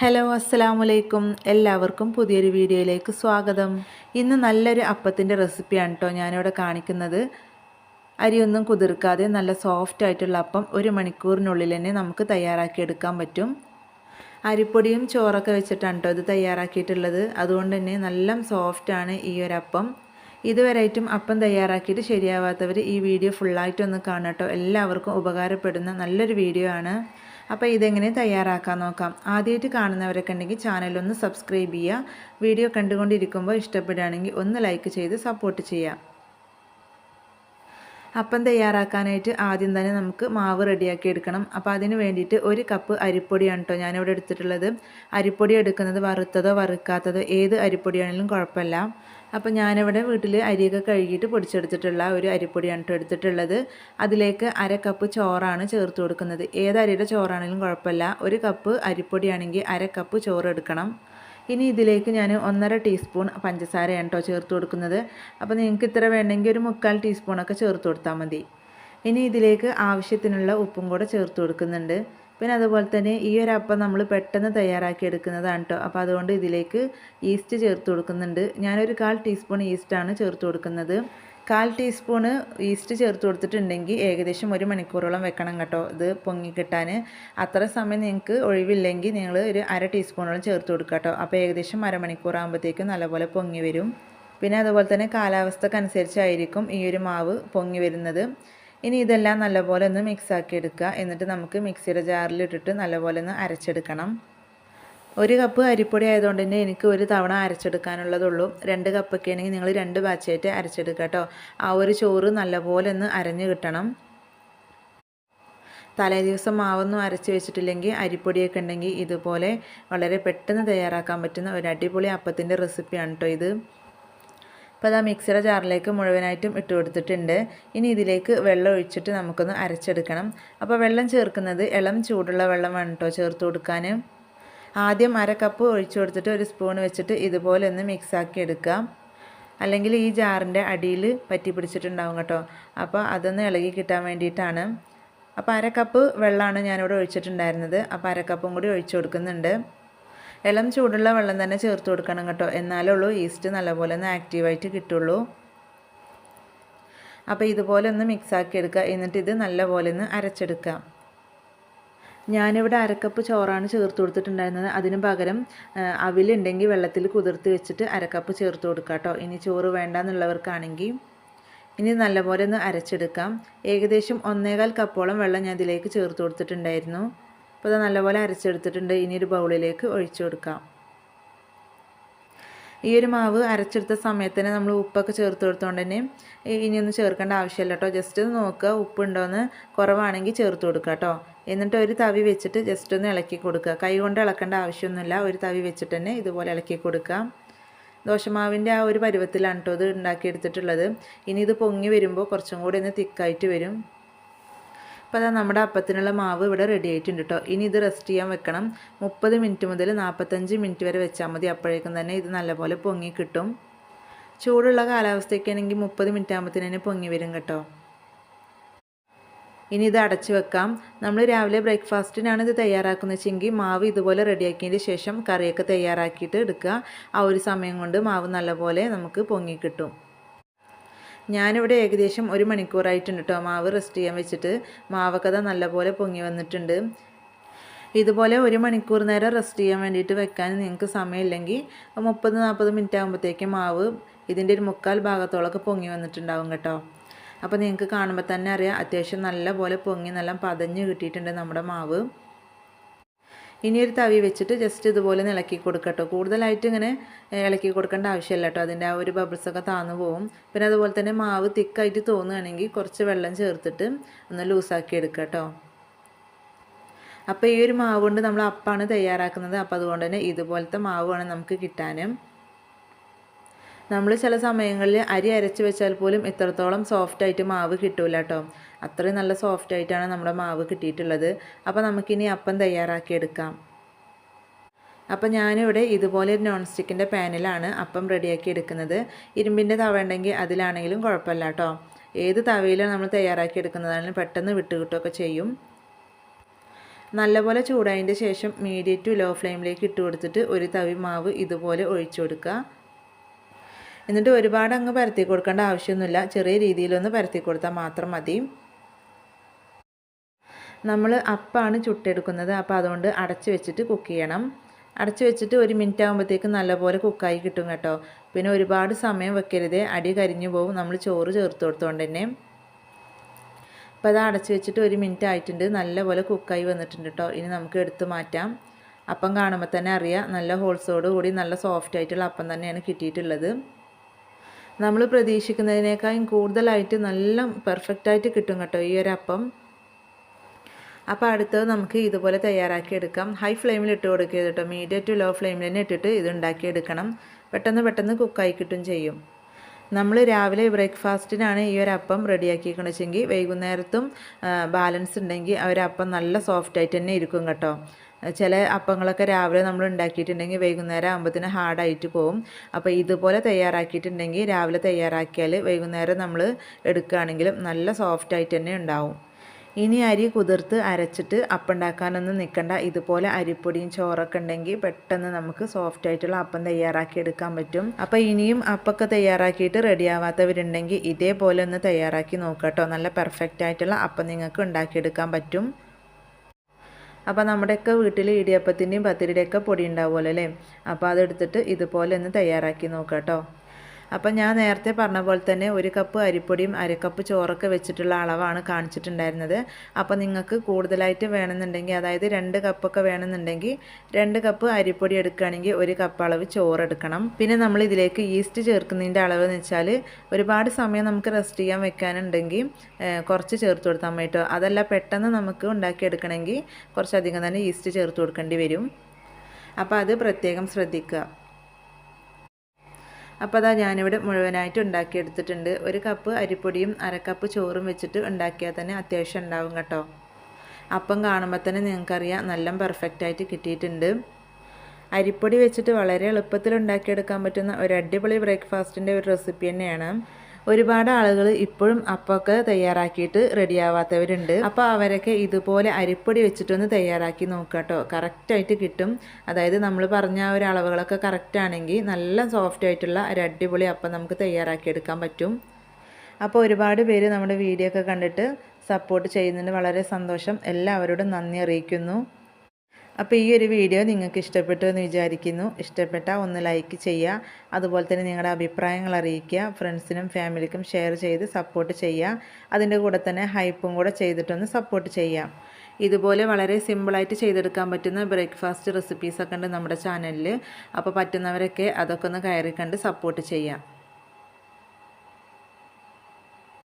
Hello അസ്സലാമു അലൈക്കും എല്ലാവർക്കും പുതിയൊരു വീഡിയോയിലേക്ക് സ്വാഗതം. ഇന്ന് നല്ലൊരു അപ്പത്തിന്റെ റെസിപ്പിയാണ് കേട്ടോ ഞാനിവിടെ കാണിക്കുന്നത്. അരിയൊന്നും കുതിർക്കാതെ നല്ല സോഫ്റ്റ് ആയിട്ടുള്ള അപ്പം ഒരു മണിക്കൂറിനുള്ളിൽ തന്നെ നമുക്ക് തയ്യാറാക്കിയെടുക്കാൻ പറ്റും. അരിപ്പൊടിയും ചോറൊക്കെ വെച്ചിട്ടാണ് കേട്ടോ ഇത് തയ്യാറാക്കിയിട്ടുള്ളത്. അതുകൊണ്ട് തന്നെ നല്ല സോഫ്റ്റാണ് ഈ ഒരു അപ്പം. ഇതുവരെയായിട്ടും അപ്പം തയ്യാറാക്കിയിട്ട് ശരിയാവാത്തവർ ഈ വീഡിയോ ഫുള്ളായിട്ടൊന്ന് കാണട്ടോ എല്ലാവർക്കും ഉപകാരപ്പെടുന്ന നല്ലൊരു വീഡിയോ ആണ്. അപ്പോൾ ഇതെങ്ങനെ തയ്യാറാക്കാൻ നോക്കാം. ആദ്യമായിട്ട് കാണുന്നവരൊക്കെ ഉണ്ടെങ്കിൽ ചാനലൊന്ന് സബ്സ്ക്രൈബ് ചെയ്യുക. വീഡിയോ കണ്ടുകൊണ്ടിരിക്കുമ്പോൾ ഇഷ്ടപ്പെടുകയാണെങ്കിൽ ഒന്ന് ലൈക്ക് ചെയ്ത് സപ്പോർട്ട് ചെയ്യാം അപ്പം തയ്യാറാക്കാനായിട്ട് ആദ്യം തന്നെ നമുക്ക് മാവ് റെഡിയാക്കി എടുക്കണം. അപ്പോൾ അതിന് വേണ്ടിയിട്ട് ഒരു കപ്പ് അരിപ്പൊടിയാണ് കേട്ടോ ഞാനിവിടെ എടുത്തിട്ടുള്ളത്. അരിപ്പൊടി എടുക്കുന്നത് വറുത്തതോ വറുക്കാത്തതോ ഏത് അരിപ്പൊടിയാണെങ്കിലും കുഴപ്പമില്ല. അപ്പോൾ ഞാനിവിടെ വീട്ടിൽ അരിയൊക്കെ കഴുകിയിട്ട് പൊടിച്ചെടുത്തിട്ടുള്ള ഒരു അരിപ്പൊടിയാണ് കേട്ടോ എടുത്തിട്ടുള്ളത്. അതിലേക്ക് അര കപ്പ് ചോറാണ് ചേർത്ത് കൊടുക്കുന്നത്. ഏത് അരിയുടെ ചോറാണെങ്കിലും കുഴപ്പമില്ല. ഒരു കപ്പ് അരിപ്പൊടിയാണെങ്കിൽ അര കപ്പ് ചോറ് എടുക്കണം. ഇനി ഇതിലേക്ക് ഞാൻ ഒന്നര ടീസ്പൂൺ പഞ്ചസാരയാണ് കേട്ടോ ചേർത്ത് കൊടുക്കുന്നത്. അപ്പോൾ നിങ്ങൾക്ക് ഇത്ര വേണമെങ്കിൽ ഒരു മുക്കാൽ ടീസ്പൂണൊക്കെ ചേർത്ത് കൊടുത്താൽ മതി. ഇനി ഇതിലേക്ക് ആവശ്യത്തിനുള്ള ഉപ്പും കൂടെ ചേർത്ത് കൊടുക്കുന്നുണ്ട്. പിന്നെ അതുപോലെ തന്നെ ഈ ഒരു അപ്പം നമ്മൾ പെട്ടെന്ന് തയ്യാറാക്കി എടുക്കുന്നതാണ് കേട്ടോ അപ്പോൾ അതുകൊണ്ട് ഇതിലേക്ക് ഈസ്റ്റ് ചേർത്ത് കൊടുക്കുന്നുണ്ട്. ഞാനൊരു കാൽ ടീസ്പൂൺ ഈസ്റ്റാണ് ചേർത്ത് കൊടുക്കുന്നത്. കാൽ ടീസ്പൂണ് ഈസ്റ്റ് ചേർത്ത് കൊടുത്തിട്ടുണ്ടെങ്കിൽ ഏകദേശം ഒരു മണിക്കൂറോളം വെക്കണം കേട്ടോ ഇത് പൊങ്ങി കിട്ടാൻ അത്ര സമയം നിങ്ങൾക്ക് ഒഴിവില്ലെങ്കിൽ നിങ്ങൾ ഒരു അര ടീസ്പൂണോളം ചേർത്ത് കൊടുക്കുക കേട്ടോ അപ്പോൾ ഏകദേശം അരമണിക്കൂർ ആകുമ്പോഴത്തേക്കും നല്ലപോലെ പൊങ്ങി വരും. പിന്നെ അതുപോലെ തന്നെ കാലാവസ്ഥക്കനുസരിച്ചായിരിക്കും ഈ ഒരു മാവ് പൊങ്ങി വരുന്നത്. ഇനി ഇതെല്ലാം നല്ലപോലെ ഒന്ന് മിക്സാക്കി എടുക്കുക എന്നിട്ട് നമുക്ക് മിക്സിയുടെ ജാറിലിട്ടിട്ട് നല്ലപോലെ ഒന്ന് അരച്ചെടുക്കണം. ഒരു കപ്പ് അരിപ്പൊടി ആയതുകൊണ്ട് തന്നെ എനിക്ക് ഒരു തവണ അരച്ചെടുക്കാനുള്ളതുള്ളൂ. രണ്ട് കപ്പൊക്കെ ആണെങ്കിൽ നിങ്ങൾ രണ്ട് ബാച്ചായിട്ട് അരച്ചെടുക്കുക കേട്ടോ. ആ ഒരു ചോറ് നല്ലപോലെ ഒന്ന് അരഞ്ഞു കിട്ടണം. തലേ ദിവസം മാവൊന്നും അരച്ച് വെച്ചിട്ടില്ലെങ്കിൽ അരിപ്പൊടിയൊക്കെ ഉണ്ടെങ്കിൽ ഇതുപോലെ വളരെ പെട്ടെന്ന് തയ്യാറാക്കാൻ പറ്റുന്ന ഒരു അടിപൊളി അപ്പത്തിന്റെ റെസിപ്പിയാണ് കേട്ടോ ഇത്. അപ്പോൾ അതാ മിക്സിയുടെ ജാറിലേക്ക് മുഴുവനായിട്ടും ഇട്ട് കൊടുത്തിട്ടുണ്ട്. ഇനി ഇതിലേക്ക് വെള്ളം ഒഴിച്ചിട്ട് നമുക്കൊന്ന് അരച്ചെടുക്കണം. അപ്പോൾ വെള്ളം ചേർക്കുന്നത് ഇളം ചൂടുള്ള വെള്ളമാണ് കേട്ടോ ചേർത്ത് കൊടുക്കാൻ ആദ്യം അര കപ്പ് ഒഴിച്ചു കൊടുത്തിട്ട് ഒരു സ്പൂൺ വെച്ചിട്ട് ഇതുപോലെ ഒന്ന് മിക്സാക്കി എടുക്കാം അല്ലെങ്കിൽ ഈ ജാറിന്റെ അടിയിൽ പറ്റി പിടിച്ചിട്ടുണ്ടാവും കേട്ടോ. അപ്പോൾ അതൊന്ന് ഇളകി കിട്ടാൻ വേണ്ടിയിട്ടാണ്. അപ്പോൾ അര കപ്പ് വെള്ളമാണ് ഞാനിവിടെ ഒഴിച്ചിട്ടുണ്ടായിരുന്നത്. അപ്പോൾ അര കപ്പും കൂടി ഒഴിച്ചു കൊടുക്കുന്നുണ്ട്. ഇളം ചൂടുള്ള വെള്ളം തന്നെ ചേർത്ത് കൊടുക്കണം കേട്ടോ. എന്നാലേ ഉള്ളൂ ഈസ്റ്റ് നല്ലപോലെ ഒന്ന് ആക്റ്റീവായിട്ട് കിട്ടുള്ളൂ. അപ്പോൾ ഇതുപോലെ ഒന്ന് മിക്സാക്കി എടുക്കുക. എന്നിട്ട് ഇത് നല്ലപോലെ ഒന്ന് അരച്ചെടുക്കാം ഞാനിവിടെ അരക്കപ്പ് ചോറാണ് ചേർത്ത് കൊടുത്തിട്ടുണ്ടായിരുന്നത്. അതിന് പകരം അവിലുണ്ടെങ്കിൽ വെള്ളത്തിൽ കുതിർത്ത് വെച്ചിട്ട് അരക്കപ്പ് ചേർത്ത് കൊടുക്കുക കേട്ടോ. ഇനി ചോറ് വേണ്ടെന്നുള്ളവർക്കാണെങ്കിൽ ഇനി നല്ലപോലെ ഒന്ന് അരച്ചെടുക്കാം. ഏകദേശം ഒന്നേകാൽ കപ്പോളം വെള്ളം ഞാൻ ഇതിലേക്ക് ചേർത്ത് കൊടുത്തിട്ടുണ്ടായിരുന്നു. അപ്പോൾ അത് നല്ലപോലെ അരച്ചെടുത്തിട്ടുണ്ട്. ഇനി ഒരു ബൗളിലേക്ക് ഒഴിച്ചു കൊടുക്കാം. ഈ ഒരു മാവ് അരച്ചെടുത്ത സമയത്തിന് നമ്മൾ ഉപ്പൊക്കെ ചേർത്ത് കൊടുത്തോണ്ട് തന്നെ ഇനിയൊന്നും ചേർക്കേണ്ട ആവശ്യമില്ല കേട്ടോ. ജസ്റ്റ് ഒന്ന് നോക്കുക ഉപ്പുണ്ടോയെന്ന് കുറവാണെങ്കിൽ ചേർത്ത് കൊടുക്കുക കേട്ടോ. എന്നിട്ട് ഒരു തവി വെച്ചിട്ട് ജസ്റ്റ് ഒന്ന് ഇളക്കി കൊടുക്കുക. കൈ കൊണ്ട് ഇളക്കേണ്ട ആവശ്യമൊന്നുമില്ല. ഒരു തവി വെച്ചിട്ട് തന്നെ ഇതുപോലെ ഇളക്കി കൊടുക്കാം ദോശമാവിന്റെ ആ ഒരു പരുവത്തിലാണ് കേട്ടോ ഇത് ഉണ്ടാക്കിയെടുത്തിട്ടുള്ളത്. ഇനി ഇത് പൊങ്ങി വരുമ്പോൾ കുറച്ചും കൂടി ഒന്ന് തിക്കായിട്ട് വരും. അപ്പോൾ അതാ നമ്മുടെ അപ്പത്തിനുള്ള മാവ് ഇവിടെ റെഡി ആയിട്ടുണ്ട് കേട്ടോ ഇനി ഇത് റെസ്റ്റ് ചെയ്യാൻ വെക്കണം. മുപ്പത് മിനിറ്റ് മുതൽ നാൽപ്പത്തഞ്ച് മിനിറ്റ് വരെ വെച്ചാൽ മതി. അപ്പോഴേക്കും തന്നെ ഇത് നല്ലപോലെ പൊങ്ങി കിട്ടും. ചൂടുള്ള കാലാവസ്ഥയ്ക്കാണെങ്കിൽ മുപ്പത് മിനിറ്റ് ആകുമ്പോഴത്തേന് തന്നെ പൊങ്ങി വരും കേട്ടോ. ഇനി ഇത് അടച്ചു വെക്കാം. നമ്മൾ രാവിലെ ബ്രേക്ക്ഫാസ്റ്റിനാണ് ഇത് തയ്യാറാക്കുന്നത് വെച്ചെങ്കിൽ മാവ് ഇതുപോലെ റെഡിയാക്കിയതിന് ശേഷം കറിയൊക്കെ തയ്യാറാക്കിയിട്ട് എടുക്കുക. ആ ഒരു സമയം കൊണ്ട് മാവ് നല്ലപോലെ നമുക്ക് പൊങ്ങി കിട്ടും. ഞാനിവിടെ ഏകദേശം ഒരു മണിക്കൂറായിട്ടുണ്ട് കേട്ടോ മാവ് റെസ്റ്റ് ചെയ്യാൻ വെച്ചിട്ട് മാവക്കഥ നല്ലപോലെ പൊങ്ങി വന്നിട്ടുണ്ട്. ഇതുപോലെ ഒരു മണിക്കൂർ നേരം റെസ്റ്റ് ചെയ്യാൻ വേണ്ടിയിട്ട് വെക്കാൻ നിങ്ങൾക്ക് സമയമില്ലെങ്കിൽ മുപ്പത് നാൽപ്പത് മിനിറ്റ് ആകുമ്പോഴത്തേക്കും മാവ് ഇതിന്റെ ഒരു മുക്കാൽ ഭാഗത്തോളമൊക്കെ പൊങ്ങി വന്നിട്ടുണ്ടാവും കേട്ടോ. അപ്പോൾ നിങ്ങൾക്ക് കാണുമ്പോൾ തന്നെ അറിയാം അത്യാവശ്യം നല്ല പോലെ പൊങ്ങി നല്ല പതഞ്ഞ് കിട്ടിയിട്ടുണ്ട് നമ്മുടെ മാവ്. ഇനി ഒരു തവി വെച്ചിട്ട് ജസ്റ്റ് ഇതുപോലെ ഇളക്കി കൊടുക്കട്ടോ. കൂടുതലായിട്ട് ഇങ്ങനെ ഇളക്കി കൊടുക്കേണ്ട ആവശ്യമില്ല കേട്ടോ. അതിന്റെ ആ ഒരു ബബിൾസൊക്കെ താന്നു പോകും പിന്നെ അതുപോലെ തന്നെ മാവ് തിക്കായിട്ട് തോന്നുകയാണെങ്കിൽ കുറച്ച് വെള്ളം ചേർത്തിട്ട് ഒന്ന് ലൂസാക്കി എടുക്കുക കേട്ടോ. അപ്പോൾ ഈ ഒരു മാവ് കൊണ്ട് നമ്മൾ അപ്പാണ് തയ്യാറാക്കുന്നത്. അപ്പോൾ അതുകൊണ്ട് തന്നെ ഇതുപോലത്തെ മാവ് വേണം നമുക്ക് കിട്ടാനും. നമ്മൾ ചില സമയങ്ങളിൽ അരി അരച്ച് വെച്ചാൽ പോലും ഇത്രത്തോളം സോഫ്റ്റായിട്ട് മാവ് കിട്ടൂല കേട്ടോ അത്രയും നല്ല സോഫ്റ്റ് ആയിട്ടാണ് നമ്മുടെ മാവ് കിട്ടിയിട്ടുള്ളത്. അപ്പോൾ നമുക്കിനി അപ്പം തയ്യാറാക്കിയെടുക്കാം അപ്പം ഞാനിവിടെ ഇതുപോലെ ഒരു നോൺ സ്റ്റിക്കിന്റെ പാനിലാണ് അപ്പം റെഡിയാക്കി എടുക്കുന്നത്. ഇരുമ്പിന്റെ തവ ഉണ്ടെങ്കിൽ അതിലാണെങ്കിലും കുഴപ്പമില്ല കേട്ടോ ഏത് തവയിലും നമ്മൾ തയ്യാറാക്കി എടുക്കുന്നതാണെങ്കിലും പെട്ടെന്ന് വിട്ടുകിട്ടുകയൊക്കെ ചെയ്യും. നല്ലപോലെ ചൂടായതിന്റെ ശേഷം മീഡിയം ടു ലോ ഫ്ലെയിമിലേക്ക് ഇട്ട് കൊടുത്തിട്ട് ഒരു തവി മാവ് ഇതുപോലെ ഒഴിച്ചു കൊടുക്കുക. എന്നിട്ട് ഒരുപാട് അങ്ങ് പരത്തി കൊടുക്കേണ്ട ആവശ്യമൊന്നുമില്ല. ചെറിയ രീതിയിലൊന്ന് പരത്തി കൊടുത്താൽ മാത്രം മതി. നമ്മൾ അപ്പാണ് ചുട്ടെടുക്കുന്നത്. അപ്പോൾ അതുകൊണ്ട് അടച്ച് വെച്ചിട്ട് കുക്ക് ചെയ്യണം. അടച്ച് വെച്ചിട്ട് ഒരു മിനിറ്റ് ആകുമ്പോഴത്തേക്ക് നല്ലപോലെ കുക്കായി കിട്ടും കേട്ടോ. പിന്നെ ഒരുപാട് സമയം വെക്കരുത്. അടി കരിഞ്ഞു പോകും നമ്മൾ ചോറ് ചേർത്ത് കൊടുത്തോണ്ട് തന്നെ. അപ്പോൾ അത് അടച്ച് വെച്ചിട്ട് ഒരു മിനിറ്റ് ആയിട്ടുണ്ട്. നല്ലപോലെ കുക്കായി വന്നിട്ടുണ്ട് കേട്ടോ. ഇനി നമുക്ക് എടുത്തു മാറ്റാം. അപ്പം കാണുമ്പോൾ തന്നെ അറിയാം. നല്ല ഹോൾസോട് കൂടി നല്ല സോഫ്റ്റ് ആയിട്ടുള്ള അപ്പം തന്നെയാണ് കിട്ടിയിട്ടുള്ളത്. നമ്മൾ പ്രതീക്ഷിക്കുന്നതിനേക്കാളും കൂടുതലായിട്ട് നല്ല പെർഫെക്റ്റായിട്ട് കിട്ടും കേട്ടോ ഈ ഒരു അപ്പം. അപ്പോൾ അടുത്തത് നമുക്ക് ഇതുപോലെ തയ്യാറാക്കി എടുക്കാം. ഹൈ ഫ്ലെയിമിൽ ഇട്ട് കൊടുക്കുക കേട്ടോ. മീഡിയം ടു ലോ ഫ്ലെയിമിൽ തന്നെ ഇട്ടിട്ട് ഇത് ഉണ്ടാക്കിയെടുക്കണം പെട്ടെന്ന് പെട്ടെന്ന് കുക്കായി കിട്ടും ചെയ്യും. നമ്മൾ രാവിലെ ബ്രേക്ക്ഫാസ്റ്റിനാണ് ഈ ഒരു അപ്പം റെഡിയാക്കിക്കണെച്ചെങ്കിൽ വൈകുന്നേരത്തും ബാലൻസ് ഉണ്ടെങ്കിൽ ആ ഒരു അപ്പം നല്ല സോഫ്റ്റായിട്ട് തന്നെ ഇരിക്കും കേട്ടോ. ചില അപ്പങ്ങളൊക്കെ രാവിലെ നമ്മൾ ഉണ്ടാക്കിയിട്ടുണ്ടെങ്കിൽ വൈകുന്നേരം ആകുമ്പോഴത്തേന് ഹാർഡായിട്ട് പോകും അപ്പോൾ ഇതുപോലെ തയ്യാറാക്കിയിട്ടുണ്ടെങ്കിൽ രാവിലെ തയ്യാറാക്കിയാൽ വൈകുന്നേരം നമ്മൾ എടുക്കുകയാണെങ്കിലും നല്ല സോഫ്റ്റ് ആയിട്ട് തന്നെ ഉണ്ടാവും. ഇനി അരി കുതിർത്ത് അരച്ചിട്ട് അപ്പുണ്ടാക്കാനൊന്നും നിൽക്കണ്ട. ഇതുപോലെ അരിപ്പൊടിയും ചോറൊക്കെ ഉണ്ടെങ്കിൽ പെട്ടെന്ന് നമുക്ക് സോഫ്റ്റ് ആയിട്ടുള്ള അപ്പം തയ്യാറാക്കി എടുക്കാൻ പറ്റും. അപ്പോൾ ഇനിയും അപ്പൊക്കെ തയ്യാറാക്കിയിട്ട് റെഡി ആവാത്തവരുണ്ടെങ്കിൽ ഇതേപോലെ ഒന്ന് തയ്യാറാക്കി നോക്കട്ടോ നല്ല പെർഫെക്റ്റ് ആയിട്ടുള്ള അപ്പം നിങ്ങൾക്ക് ഉണ്ടാക്കിയെടുക്കാൻ പറ്റും. അപ്പോൾ നമ്മുടെയൊക്കെ വീട്ടിൽ ഇടിയപ്പത്തിന്റെയും പത്തിരിയുടെയൊക്കെ പൊടി ഉണ്ടാവുമല്ലോ അല്ലേ? അപ്പോൾ അതെടുത്തിട്ട് ഇതുപോലെ ഒന്ന് തയ്യാറാക്കി നോക്കാം കേട്ടോ അപ്പം ഞാൻ നേരത്തെ പറഞ്ഞ പോലെ തന്നെ ഒരു കപ്പ് അരിപ്പൊടിയും അരക്കപ്പ് ചോറൊക്കെ വെച്ചിട്ടുള്ള അളവാണ് കാണിച്ചിട്ടുണ്ടായിരുന്നത്. അപ്പോൾ നിങ്ങൾക്ക് കൂടുതലായിട്ട് വേണമെന്നുണ്ടെങ്കിൽ അതായത് രണ്ട് കപ്പൊക്കെ വേണമെന്നുണ്ടെങ്കിൽ രണ്ട് കപ്പ് അരിപ്പൊടി എടുക്കുകയാണെങ്കിൽ ഒരു കപ്പ് അളവ് ചോറ് എടുക്കണം. പിന്നെ നമ്മൾ ഇതിലേക്ക് ഈസ്റ്റ് ചേർക്കുന്നതിന്റെ അളവ് എന്ന് വെച്ചാൽ ഒരുപാട് സമയം നമുക്ക് റെസ്റ്റ് ചെയ്യാൻ വെക്കാനുണ്ടെങ്കിൽ കുറച്ച് ചേർത്ത് കൊടുത്താൽ മതി അതല്ല പെട്ടെന്ന് നമുക്ക് ഉണ്ടാക്കിയെടുക്കണമെങ്കിൽ കുറച്ചധികം തന്നെ ഈസ്റ്റ് ചേർത്ത് കൊടുക്കേണ്ടി വരും. അപ്പോൾ അത് പ്രത്യേകം ശ്രദ്ധിക്കുക. അപ്പോൾ അതാ ഞാനിവിടെ മുഴുവനായിട്ട് ഉണ്ടാക്കിയെടുത്തിട്ടുണ്ട്. ഒരു കപ്പ് അരിപ്പൊടിയും അരക്കപ്പ് ചോറും വെച്ചിട്ട് ഉണ്ടാക്കിയാൽ തന്നെ അത്യാവശ്യം ഉണ്ടാവും കേട്ടോ. അപ്പം കാണുമ്പോൾ തന്നെ നിങ്ങൾക്കറിയാം നല്ല പെർഫെക്റ്റായിട്ട് കിട്ടിയിട്ടുണ്ട്. അരിപ്പൊടി വെച്ചിട്ട് വളരെ എളുപ്പത്തിൽ ഉണ്ടാക്കിയെടുക്കാൻ പറ്റുന്ന ഒരു അടിപൊളി ബ്രേക്ക്ഫാസ്റ്റിന്റെ ഒരു റെസിപ്പി തന്നെയാണ്. ഒരുപാട് ആളുകൾ ഇപ്പോഴും അപ്പൊക്കെ തയ്യാറാക്കിയിട്ട് റെഡിയാവാത്തവരുണ്ട്. അപ്പോൾ അവരൊക്കെ ഇതുപോലെ അരിപ്പൊടി വെച്ചിട്ടൊന്ന് തയ്യാറാക്കി നോക്കുക കേട്ടോ കറക്റ്റായിട്ട് കിട്ടും. അതായത് നമ്മൾ പറഞ്ഞ ഒരു അളവുകളൊക്കെ കറക്റ്റ് ആണെങ്കിൽ നല്ല സോഫ്റ്റ് ആയിട്ടുള്ള ഒരു അടിപൊളി അപ്പം നമുക്ക് തയ്യാറാക്കിയെടുക്കാൻ പറ്റും. അപ്പോൾ ഒരുപാട് പേര് നമ്മുടെ വീഡിയോ ഒക്കെ കണ്ടിട്ട് സപ്പോർട്ട് ചെയ്യുന്നതിന് വളരെ സന്തോഷം. എല്ലാവരോടും നന്ദി അറിയിക്കുന്നു. അപ്പോൾ ഈ ഒരു വീഡിയോ നിങ്ങൾക്ക് ഇഷ്ടപ്പെട്ടു എന്ന് വിചാരിക്കുന്നു. ഇഷ്ടപ്പെട്ടാൽ ഒന്ന് ലൈക്ക് ചെയ്യുക അതുപോലെ തന്നെ നിങ്ങളുടെ അഭിപ്രായങ്ങൾ അറിയിക്കുക. ഫ്രണ്ട്സിനും ഫാമിലിക്കും ഷെയർ ചെയ്ത് സപ്പോർട്ട് ചെയ്യുക അതിന്റെ കൂടെ തന്നെ ഹൈപ്പും കൂടെ ചെയ്തിട്ടൊന്ന് സപ്പോർട്ട് ചെയ്യാം. ഇതുപോലെ വളരെ സിമ്പിളായിട്ട് ചെയ്തെടുക്കാൻ പറ്റുന്ന ബ്രേക്ക്ഫാസ്റ്റ് റെസിപ്പീസൊക്കെ ഉണ്ട് നമ്മുടെ ചാനലിൽ അപ്പോൾ പറ്റുന്നവരൊക്കെ അതൊക്കെ ഒന്ന് കയറി കണ്ട് സപ്പോർട്ട് ചെയ്യാം.